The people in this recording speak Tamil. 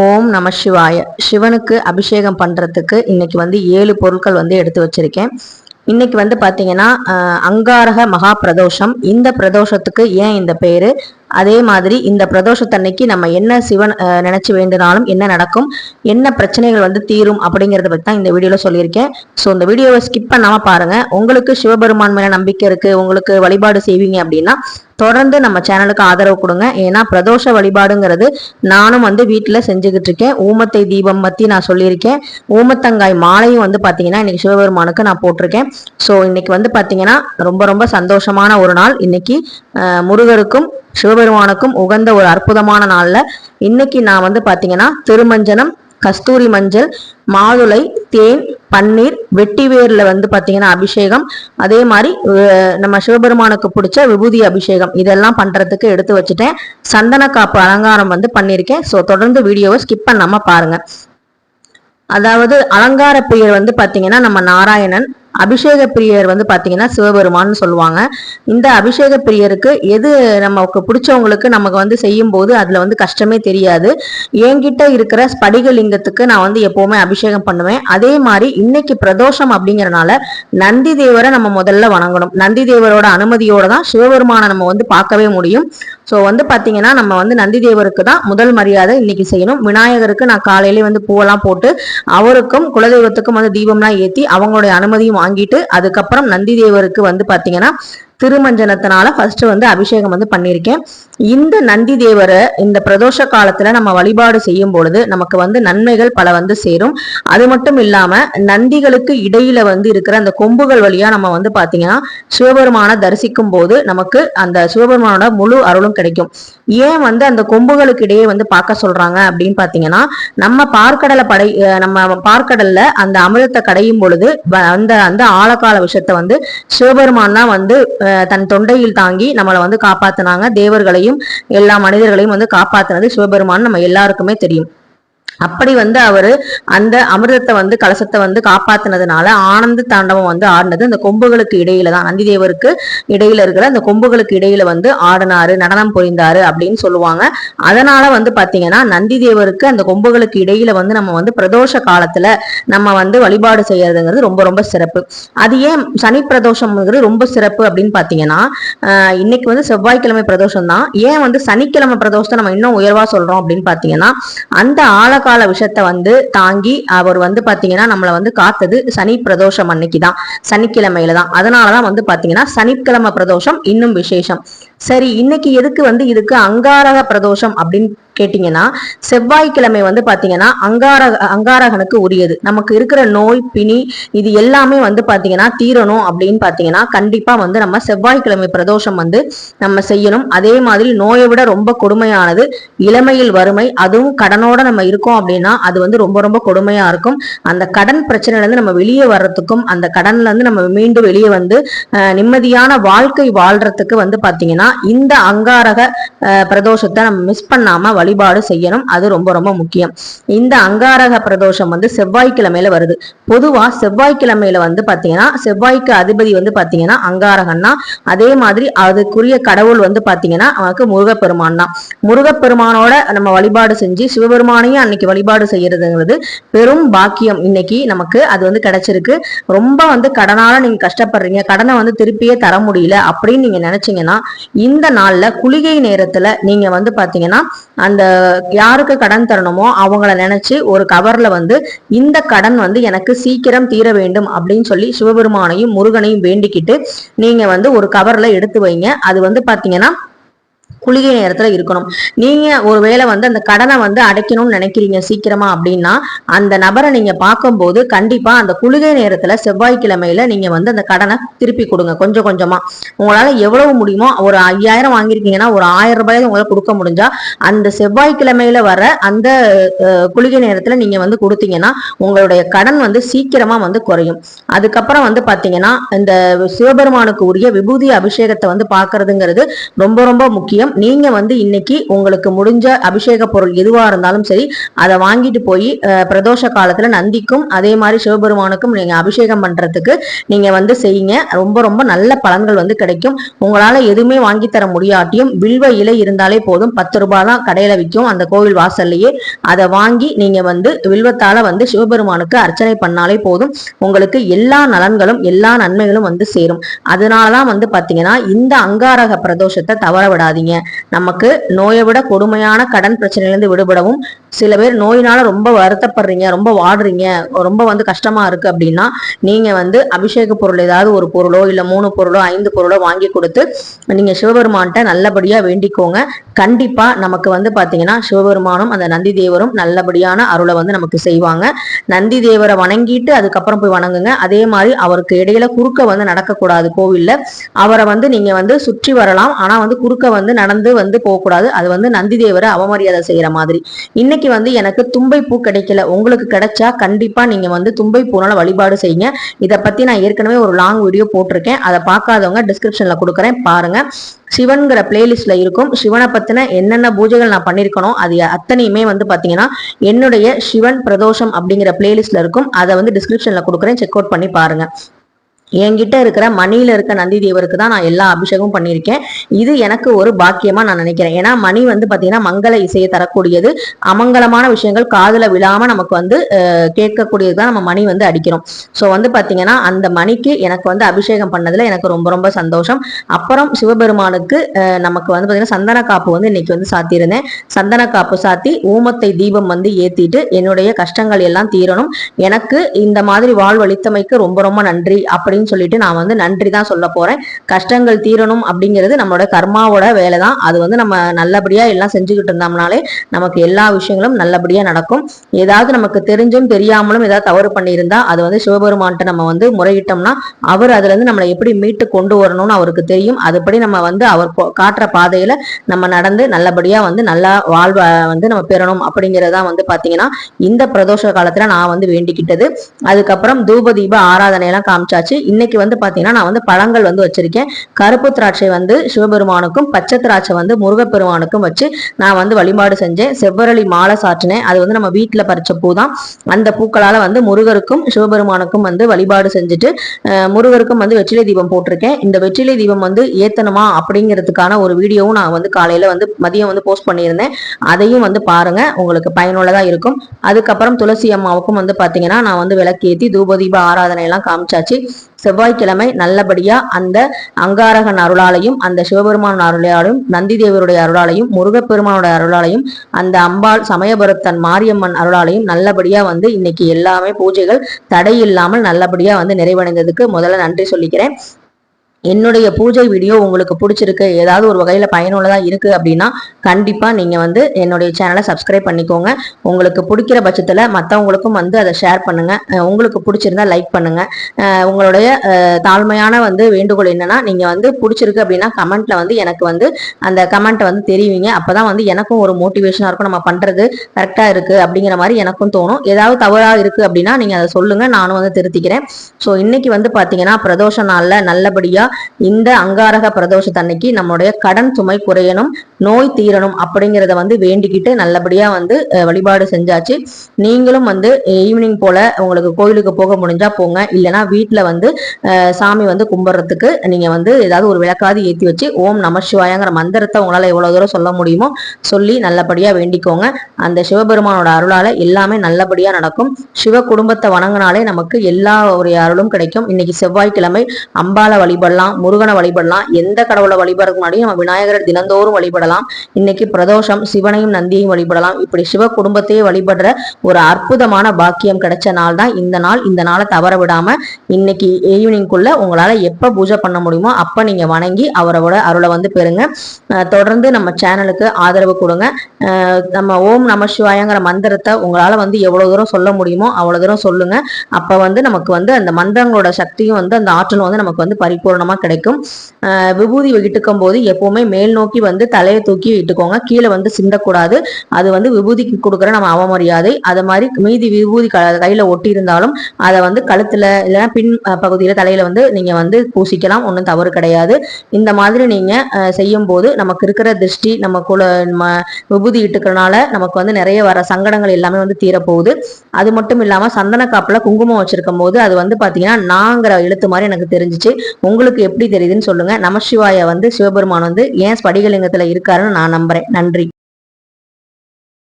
ஓம் நம சிவாய. சிவனுக்கு அபிஷேகம் பண்ணுறதுக்கு இன்னைக்கு வந்து ஏழு பொருட்கள் வந்து எடுத்து வச்சிருக்கேன். இன்னைக்கு வந்து பார்த்தீங்கன்னா அங்காரக மகா பிரதோஷம் இந்த பிரதோஷத்துக்கு ஏன் இந்த பேர்? அதே மாதிரி இந்த பிரதோஷத்தன்னைக்கு நம்ம என்ன சிவன் நினச்சி நினைச்சு வேண்டினாலும் என்ன நடக்கும் என்ன பிரச்சனைகள் வந்து தீரும் அப்படிங்கிறத பற்றி தான் இந்த வீடியோவில் சொல்லியிருக்கேன். ஸோ இந்த வீடியோவை ஸ்கிப் பண்ணாமல் பாருங்கள் உங்களுக்கு சிவபெருமான் மேலே நம்பிக்கை இருக்குது உங்களுக்கு வழிபாடு செய்வீங்க அப்படின்னா தொடர்ந்து நம்ம சேனலுக்கு ஆதரவு கொடுங்க. ஏன்னா பிரதோஷ வழிபாடுங்கிறது நானும் வந்து வீட்டில் செஞ்சுக்கிட்டு இருக்கேன். ஊமத்தை தீபம் பற்றி நான் சொல்லியிருக்கேன். ஊமத்தங்காய் மாலையும் வந்து பார்த்தீங்கன்னா இன்னைக்கு சிவபெருமானுக்கு நான் போட்டிருக்கேன். ஸோ இன்னைக்கு வந்து பார்த்தீங்கன்னா ரொம்ப ரொம்ப சந்தோஷமான ஒரு நாள். இன்னைக்கு முருகருக்கும் சிவபெருமானுக்கும் உகந்த ஒரு அற்புதமான நாளில். இன்னைக்கு நான் வந்து பார்த்தீங்கன்னா திருமஞ்சனம் கஸ்தூரி மஞ்சள் மாதுளை தேன் பன்னீர் வெட்டிவேர்ல வந்து பார்த்திங்கன்னா அபிஷேகம். அதே மாதிரி நம்ம சிவபெருமானுக்கு பிடிச்ச விபூதி அபிஷேகம். இதெல்லாம் பண்ணுறதுக்கு எடுத்து வச்சுட்டேன். சந்தன காப்பு அலங்காரம் வந்து பண்ணியிருக்கேன். ஸோ தொடர்ந்து வீடியோவை ஸ்கிப் பண்ணாமல் பாருங்கள் அதாவது அலங்கார பெயர் வந்து பார்த்திங்கன்னா நம்ம நாராயணன் அபிஷேக பிரியர் வந்து பார்த்தீங்கன்னா சிவபெருமான்னு சொல்லுவாங்க. இந்த அபிஷேக பிரியருக்கு எது நமக்கு பிடிச்சவங்களுக்கு நமக்கு வந்து செய்யும் போது அதில் வந்து கஷ்டமே தெரியாது. என்கிட்ட இருக்கிற ஸ்படிகலிங்கத்துக்கு நான் வந்து எப்போவுமே அபிஷேகம் பண்ணுவேன். அதே மாதிரி இன்னைக்கு பிரதோஷம் அப்படிங்கிறனால நந்தி தேவரை நம்ம முதல்ல வணங்கணும். நந்தி தேவரோட அனுமதியோட தான் சிவபெருமானை நம்ம வந்து பார்க்கவே முடியும். ஸோ வந்து பார்த்தீங்கன்னா நம்ம வந்து நந்தி தேவருக்கு தான் முதல் மரியாதை இன்னைக்கு செய்யணும். விநாயகருக்கு நான் காலையிலே வந்து பூவெல்லாம் போட்டு அவருக்கும் குலதெய்வத்துக்கும் வந்து தீபம்லாம் ஏற்றி அவங்களுடைய அனுமதியும் வாங்கிட்டு அதுக்கப்புறம் நந்தி தேவருக்கு வந்து பாத்தீங்கன்னா திருமஞ்சனத்தினால ஃபர்ஸ்ட் வந்து அபிஷேகம் வந்து பண்ணியிருக்கேன். இந்த நந்தி தேவரை இந்த பிரதோஷ காலத்துல நம்ம வழிபாடு செய்யும் பொழுது நமக்கு வந்து நன்மைகள் பல வந்து சேரும். அது மட்டும் இல்லாம நந்திகளுக்கு இடையில வந்து இருக்கிற அந்த கொம்புகள் வழியா நம்ம வந்து பாத்தீங்கன்னா சிவபெருமானை தரிசிக்கும் போது நமக்கு அந்த சிவபெருமானோட முழு அருளும் கிடைக்கும். ஏன் வந்து அந்த கொம்புகளுக்கு இடையே வந்து பார்க்க சொல்றாங்க அப்படின்னு பாத்தீங்கன்னா நம்ம பார்க்கடலை படை நம்ம பார்க்கடல்ல அந்த அமிர்தத்தை கடையும் பொழுது அந்த அந்த ஆழக்கால விஷயத்தை வந்து சிவபெருமான் தான் வந்து தன் தொண்டையில் தாங்கி நம்மளை வந்து காப்பாத்தினாங்க. தேவர்களையும் எல்லா மனிதர்களையும் வந்து காப்பாத்தினது சிவபெருமான். நம்ம எல்லாருக்குமே தெரியும். அப்படி வந்து அவரு அந்த அமிர்தத்தை வந்து கலசத்தை வந்து காப்பாத்தினதுனால ஆனந்த தாண்டவம் வந்து ஆடினது. அந்த கொம்புகளுக்கு இடையில தான் நந்தி தேவருக்கு இடையில இருக்கிற அந்த கொம்புகளுக்கு இடையில வந்து ஆடினாரு நடனம் புரிந்தாரு அப்படின்னு சொல்லுவாங்க. அதனால வந்து பாத்தீங்கன்னா நந்தி தேவருக்கு அந்த கொம்புகளுக்கு இடையில வந்து நம்ம வந்து பிரதோஷ காலத்துல நம்ம வந்து வழிபாடு செய்யறதுங்கிறது ரொம்ப ரொம்ப சிறப்பு. அது ஏன் சனி பிரதோஷம்ங்கிறது ரொம்ப சிறப்பு அப்படின்னு பாத்தீங்கன்னா இன்னைக்கு வந்து செவ்வாய்க்கிழமை பிரதோஷம் தான் ஏன் வந்து சனிக்கிழமை பிரதோஷத்தை நம்ம இன்னும் உயர்வா சொல்றோம் அப்படின்னு பாத்தீங்கன்னா அந்த ஆழ கால விஷயத்தை வந்து தாங்கி அவர் வந்து பாத்தீங்கன்னா நம்மளை வந்து காத்தது சனி பிரதோஷம் அன்னைக்கு தான் சனிக்கிழமையில தான் அதனாலதான் வந்து பாத்தீங்கன்னா சனிக்கிழமை பிரதோஷம் இன்னும் விசேஷம். சரி இன்னைக்கு எதுக்கு வந்து இதுக்கு அங்காரக பிரதோஷம் அப்படின்னு கேட்டீங்கன்னா செவ்வாய்க்கிழமை வந்து பாத்தீங்கன்னா அங்காரக அங்காரகனுக்கு உரியது. நமக்கு இருக்கிற நோய் பிணி இது எல்லாமே வந்து பாத்தீங்கன்னா தீரணும் அப்படின்னு பாத்தீங்கன்னா கண்டிப்பா வந்து நம்ம செவ்வாய்க்கிழமை பிரதோஷம் வந்து நம்ம செய்யணும். அதே மாதிரி நோயை விட ரொம்ப கொடுமையானது இளமையில் வறுமை அதுவும் கடனோட நம்ம இருக்கோம் அப்படின்னா அது வந்து ரொம்ப ரொம்ப கொடுமையா இருக்கும். அந்த கடன் பிரச்சனைல இருந்து நம்ம வெளியே வர்றதுக்கும் அந்த கடன்ல இருந்து நம்ம மீண்டும் வெளியே வந்து நிம்மதியான வாழ்க்கை வாழ்றதுக்கு வந்து பாத்தீங்கன்னா இந்த அங்காரக பிரதோஷத்தை நம்ம மிஸ் பண்ணாம வழிபாடு செய்யணும். அது ரொம்ப ரொம்ப முக்கியம். இந்த அங்காரக பிரதோஷம் வந்து செவ்வாய்க்கிழமையில வருது. பொதுவா செவ்வாய்க்கிழமையில வந்து பாத்தீங்கன்னா செவ்வாய்க்கு அதிபதி வந்து பாத்தீங்கன்னா அங்காரகன்னா அதே மாதிரி அதுக்குரிய கடவுள் வந்து பாத்தீங்கன்னா அவனுக்கு முருகப்பெருமான் தான். முருகப்பெருமானோட நம்ம வழிபாடு செஞ்சு சிவபெருமானையும் அன்னைக்கு வழிபாடு செய்யறதுங்கிறது பெரும் பாக்கியம். இன்னைக்கு நமக்கு அது வந்து கிடைச்சிருக்கு. ரொம்ப வந்து கடனால நீங்க கஷ்டப்படுறீங்க. கடனை வந்து திருப்பியே தர முடியல அப்படின்னு நீங்க நினைச்சீங்கன்னா இந்த நாள்ல குளிகை விதத்துல நீங்க வந்து பாத்தீங்கன்னா அந்த யாருக்கு கடன் தரணுமோ அவங்கள நினைச்சு ஒரு கவர்ல வந்து இந்த கடன் வந்து எனக்கு சீக்கிரம் தீர வேண்டும் அப்படின்னு சொல்லி சிவபெருமானையும் முருகனையும் வேண்டிக்கிட்டு நீங்க வந்து ஒரு கவர்ல எடுத்து வைங்க. அது வந்து பாத்தீங்கன்னா குளிகை நேரத்துல இருக்கணும். நீங்க ஒருவேளை வந்து அந்த கடனை வந்து அடைக்கணும்னு நினைக்கிறீங்க சீக்கிரமா அப்படின்னா அந்த நபரை நீங்க பார்க்கும்போது கண்டிப்பா அந்த குளிகை நேரத்துல செவ்வாய்க்கிழமையில நீங்க வந்து அந்த கடனை திருப்பி கொடுங்க கொஞ்சம் கொஞ்சமா. உங்களால எவ்வளவு முடியுமோ ஒரு ஐயாயிரம் வாங்கியிருக்கீங்கன்னா ஒரு ஆயிரம் ரூபாய் உங்களால கொடுக்க முடிஞ்சா அந்த செவ்வாய்க்கிழமையில வர அந்த குளிகை நேரத்துல நீங்க வந்து கொடுத்தீங்கன்னா உங்களுடைய கடன் வந்து சீக்கிரமா வந்து குறையும். அதுக்கப்புறம் வந்து பாத்தீங்கன்னா இந்த சிவபெருமானுக்கு உரிய விபூதி அபிஷேகத்தை வந்து பாக்குறதுங்கிறது ரொம்ப ரொம்ப முக்கியம். நீங்க வந்து இன்னைக்கு உங்களுக்கு முடிஞ்ச அபிஷேக பொருள் எதுவா இருந்தாலும் சரி அதை வாங்கிட்டு போய் பிரதோஷ காலத்துல நந்திக்கும் அதே மாதிரி சிவபெருமானுக்கும் நீங்க அபிஷேகம் பண்றதுக்கு நீங்க வந்து செய்யுங்க. ரொம்ப ரொம்ப நல்ல பலன்கள் வந்து கிடைக்கும். உங்களால எதுவுமே வாங்கி தர முடியாட்டியும் வில்வ இலை இருந்தாலே போதும் பத்து ரூபாய் தான் கடையில விற்கும் அந்த கோவில் வாசல்லையே. அதை வாங்கி நீங்க வந்து வில்வத்தால வந்து சிவபெருமானுக்கு அர்ச்சனை பண்ணாலே போதும். உங்களுக்கு எல்லா நலன்களும் எல்லா நன்மைகளும் வந்து சேரும். அதனாலதான் வந்து பாத்தீங்கன்னா இந்த அங்காரக பிரதோஷத்தை தவற விடாதீங்க. நமக்கு நோயை விட கொடுமையான கடன் பிரச்சனையிலிருந்து விடுபடவும் சில பேர் நோயினால ரொம்ப வருத்தப்படுறீங்க ரொம்ப வாடுறீங்க ரொம்ப வந்து கஷ்டமா இருக்கு அப்படின்னா நீங்க வந்து அபிஷேக பொருள் ஏதாவது ஒரு பொருளோ இல்ல மூணு பொருளோ ஐந்து பொருளோ வாங்கி கொடுத்து நீங்க சிவபெருமான்கிட்ட நல்லபடியா வேண்டிக்கோங்க. கண்டிப்பா நமக்கு வந்து பாத்தீங்கன்னா சிவபெருமானும் அந்த நந்தி தேவரும் நல்லபடியான அருளை வந்து நமக்கு செய்வாங்க. நந்தி தேவரை வணங்கிட்டு அதுக்கப்புறம் போய் வணங்குங்க. அதே மாதிரி அவருக்கு இடையில குறுக்க வந்து நடக்கக்கூடாது கோவில்ல. அவரை வந்து நீங்க வந்து சுற்றி வரலாம். ஆனா வந்து குறுக்க வந்து நடந்து வந்து போகக்கூடாது. அது வந்து நந்தி தேவரை அவமரியாதை செய்யற மாதிரி. இன்னைக்கு இன்னைக்கு வந்து எனக்கு தும்பை பூ கிடைக்கல. உங்களுக்கு கிடைச்சா கண்டிப்பா நீங்க வந்து தும்பை பூனால வழிபாடு செய்யுங்க. இதை பத்தி நான் ஏற்கனவே ஒரு லாங் வீடியோ போட்டிருக்கேன். அதை பார்க்காதவங்க டிஸ்கிரிப்ஷன்ல கொடுக்குறேன். பாருங்க. சிவன்கிற பிளேலிஸ்ட்ல இருக்கும். சிவனை பத்தின என்னென்ன பூஜைகள் நான் பண்ணிருக்கணும் அது அத்தனையுமே வந்து பாத்தீங்கன்னா என்னுடைய சிவன் பிரதோஷம் அப்படிங்கிற பிளேலிஸ்ட்ல இருக்கும். அதை வந்து டிஸ்கிரிப்ஷன்ல கொடுக்குறேன். செக் அவுட் பண்ணி பாருங்க. என்கிட்ட இருக்கிற மணியில இருக்க நந்தி தேவருக்கு தான் நான் எல்லா அபிஷேகமும் பண்ணியிருக்கேன். இது எனக்கு ஒரு பாக்கியமா நான் நினைக்கிறேன். ஏன்னா மணி வந்து பாத்தீங்கன்னா மங்கள இசையை தரக்கூடியது. அமங்கலமான விஷயங்கள் காதுல விழாம நமக்கு வந்து கேட்கக்கூடியது தான் நம்ம மணி வந்து அடிக்கிறோம். ஸோ வந்து பாத்தீங்கன்னா அந்த மணிக்கு எனக்கு வந்து அபிஷேகம் பண்ணதுல எனக்கு ரொம்ப ரொம்ப சந்தோஷம். அப்புறம் சிவபெருமானுக்கு நமக்கு வந்து பாத்தீங்கன்னா சந்தன காப்பு வந்து இன்னைக்கு வந்து சாத்தியிருந்தேன். சந்தன காப்பு சாத்தி ஊமத்தை தீபம் வந்து ஏத்திட்டு என்னுடைய கஷ்டங்கள் எல்லாம் தீரணும். எனக்கு இந்த மாதிரி வாழ்வழித்தமைக்கு ரொம்ப ரொம்ப நன்றி. அப்படின்னு அப்படின்னு சொல்லிட்டு நான் வந்து நன்றி தான் சொல்ல போறேன். கஷ்டங்கள் தீரணும் அப்படிங்கிறது நம்மளோட கர்மாவோட வேலை தான் அது வந்து நம்ம நல்லபடியா எல்லாம் செஞ்சுக்கிட்டு இருந்தோம்னாலே நமக்கு எல்லா விஷயங்களும் நல்லபடியா நடக்கும். ஏதாவது நமக்கு தெரிஞ்சும் தெரியாமலும் ஏதாவது தவறு பண்ணியிருந்தா அது வந்து சிவபெருமான்ட்ட நம்ம வந்து முறையிட்டோம்னா அவர் அதுல இருந்து நம்மளை எப்படி மீட்டு கொண்டு வரணும்னு அவருக்கு தெரியும். அதுபடி நம்ம வந்து அவர் காட்டுற பாதையில நம்ம நடந்து நல்லபடியா வந்து நல்லா வாழ்வை வந்து நம்ம பெறணும் அப்படிங்கறதா வந்து பாத்தீங்கன்னா இந்த பிரதோஷ காலத்துல நான் வந்து வேண்டிக்கிட்டது. அதுக்கப்புறம் தூப தீப ஆராதனை எல்லாம் காமிச்சாச்சு. இன்னைக்கு வந்து பாத்தீங்கன்னா நான் வந்து பழங்கள் வந்து வச்சிருக்கேன். கருப்பு திராட்சை வந்து சிவபெருமானுக்கும் பச்சை திராட்சை வந்து முருகப்பெருமானுக்கும் வச்சு நான் வந்து வழிபாடு செஞ்சேன். செவ்வரளி மாலை சாற்றினேன். அது வந்து நம்ம வீட்டுல பறிச்ச பூ தான். அந்த பூக்களால வந்து முருகருக்கும் சிவபெருமானுக்கும் வந்து வழிபாடு செஞ்சுட்டு முருகருக்கும் வந்து வெற்றிலை தீபம் போட்டிருக்கேன். இந்த வெற்றிலை தீபம் வந்து ஏத்தணுமா அப்படிங்கிறதுக்கான ஒரு வீடியோவும் நான் வந்து காலையில வந்து மதியம் வந்து போஸ்ட் பண்ணியிருந்தேன். அதையும் வந்து பாருங்க. உங்களுக்கு பயனுள்ளதா இருக்கும். அதுக்கப்புறம் துளசி அம்மாவுக்கும் வந்து பாத்தீங்கன்னா நான் வந்து விளக்கேத்தி தூபதீப ஆராதனை எல்லாம் காமிச்சாச்சு. செவ்வாய்க்கிழமை நல்லபடியா அந்த அங்காரகன் அருளாலையும் அந்த சிவபெருமான் அருளாலையும் நந்தி தேவருடைய அருளாலையும் முருகப்பெருமானுடைய அருளாலையும் அந்த அம்பாள் சமயபுரத்தன் மாரியம்மன் அருளாலையும் நல்லபடியா வந்து இன்னைக்கு எல்லாமே பூஜைகள் தடை இல்லாமல் நல்லபடியா வந்து நிறைவடைந்ததுக்கு முதல்ல நன்றி சொல்லிக்கிறேன். என்னுடைய பூஜை வீடியோ உங்களுக்கு பிடிச்சிருக்கு ஏதாவது ஒரு வகையில் பயனுள்ளதாக இருக்குது அப்படின்னா கண்டிப்பாக நீங்கள் வந்து என்னுடைய சேனலை சப்ஸ்கிரைப் பண்ணிக்கோங்க. உங்களுக்கு பிடிக்கிற பட்சத்தில் மற்றவங்களுக்கும் வந்து அதை ஷேர் பண்ணுங்கள் உங்களுக்கு பிடிச்சிருந்தா லைக் பண்ணுங்கள் உங்களுடைய தாழ்மையான வந்து வேண்டுகோள் என்னன்னா நீங்கள் வந்து பிடிச்சிருக்கு அப்படின்னா கமெண்ட்டில் வந்து எனக்கு வந்து அந்த கமெண்ட்டை வந்து தெரிவிங்க. அப்போ தான் வந்து எனக்கும் ஒரு மோட்டிவேஷனாக இருக்கும். நம்ம பண்ணுறது கரெக்டாக இருக்குது அப்படிங்கிற மாதிரி எனக்கும் தோணும். ஏதாவது தவறாக இருக்குது அப்படின்னா நீங்கள் அதை சொல்லுங்கள் நானும் வந்து திருத்திக்கிறேன். ஸோ இன்னைக்கு வந்து பார்த்தீங்கன்னா பிரதோஷ நாளில் நல்லபடியாக இந்த அங்காரக பிரதோஷத்தன்னைக்கு நம்மளுடைய கடன் சுமை குறையணும் நோய் தீரணும் அப்படிங்கிறத வந்து வேண்டிக்கிட்டு நல்லபடியா வந்து வழிபாடு செஞ்சாச்சு. நீங்களும் வந்து ஈவினிங் போல உங்களுக்கு கோயிலுக்கு போக முடிஞ்சா போங்க. இல்லைன்னா வீட்டுல வந்து சாமி வந்து கும்பிட்றதுக்கு நீங்க வந்து ஏதாவது ஒரு விளக்காது ஏற்றி வச்சு ஓம் நம சிவாயங்கிற மந்திரத்தை உங்களால எவ்வளவு தூரம் சொல்ல முடியுமோ சொல்லி நல்லபடியா வேண்டிக்கோங்க. அந்த சிவபெருமானோட அருளால எல்லாமே நல்லபடியா நடக்கும். சிவ குடும்பத்தை வணங்கினாலே நமக்கு எல்லா ஒரு அருளும் கிடைக்கும். இன்னைக்கு செவ்வாய்க்கிழமை அம்பால வழிபடலாம். வழிபடலாம் முருகனை வழிபடலாம் எந்த கடவுளை வழிபடுறதுக்கு முன்னாடியும் நம்ம விநாயகரை தினந்தோறும் வழிபடலாம். இன்னைக்கு பிரதோஷம் சிவனையும் நந்தியையும் வழிபடலாம். இப்படி சிவ குடும்பத்தையே வழிபடுற ஒரு அற்புதமான பாக்கியம் கிடைச்ச நாள் தான் இந்த நாள். இந்த நாளை தவற விடாம இன்னைக்கு ஈவினிங்குள்ள உங்களால எப்ப பூஜை பண்ண முடியுமோ அப்ப நீங்க வணங்கி அவரோட அருளை வந்து பெறுங்க. தொடர்ந்து நம்ம சேனலுக்கு ஆதரவு கொடுங்க. நம்ம ஓம் நம சிவாயங்கிற மந்திரத்தை உங்களால வந்து எவ்வளவு தூரம் சொல்ல முடியுமோ அவ்வளவு தூரம் சொல்லுங்க. அப்ப வந்து நமக்கு வந்து அந்த மந்திரங்களோட சக்தியும் வந்து அந்த ஆற்றலும் வந்து நமக்கு வந்து பரிபூர்ணமா தாராளமா கிடைக்கும். விபூதி இட்டுக்கும் போது எப்பவுமே மேல் நோக்கி வந்து தலையை தூக்கி இட்டுக்கோங்க. கீழே வந்து சிந்தக்கூடாது. அது வந்து விபூதிக்கு கொடுக்குற நம்ம அவமரியாதை. அது மாதிரி மீதி விபூதி க கையில ஒட்டி இருந்தாலும் அதை வந்து கழுத்துல இல்லைன்னா பின் பகுதியில் பகுதியில தலையில வந்து நீங்க வந்து பூசிக்கலாம். ஒன்றும் தவறு கிடையாது. இந்த மாதிரி நீங்க செய்யும் போது நமக்கு இருக்கிற திருஷ்டி நம்ம குல நம்ம விபூதி இட்டுக்கிறனால நமக்கு வந்து நிறைய வர சங்கடங்கள் எல்லாமே வந்து தீரப்போகுது. அது மட்டும் இல்லாம சந்தன காப்புல குங்குமம் வச்சிருக்கும் போது அது வந்து பாத்தீங்கன்னா நாங்கிற எழுத்து மாதிரி எனக்கு தெரிஞ்சுச்சு. உங்களுக்கு எப்படி தெரியுதுன்னு சொல்லுங்க. நமசிவாய வந்து சிவபெருமான் வந்து ஏன் ஸ்படிகலிங்கத்துல இருக்காருன்னு நான் நம்புறேன். நன்றி.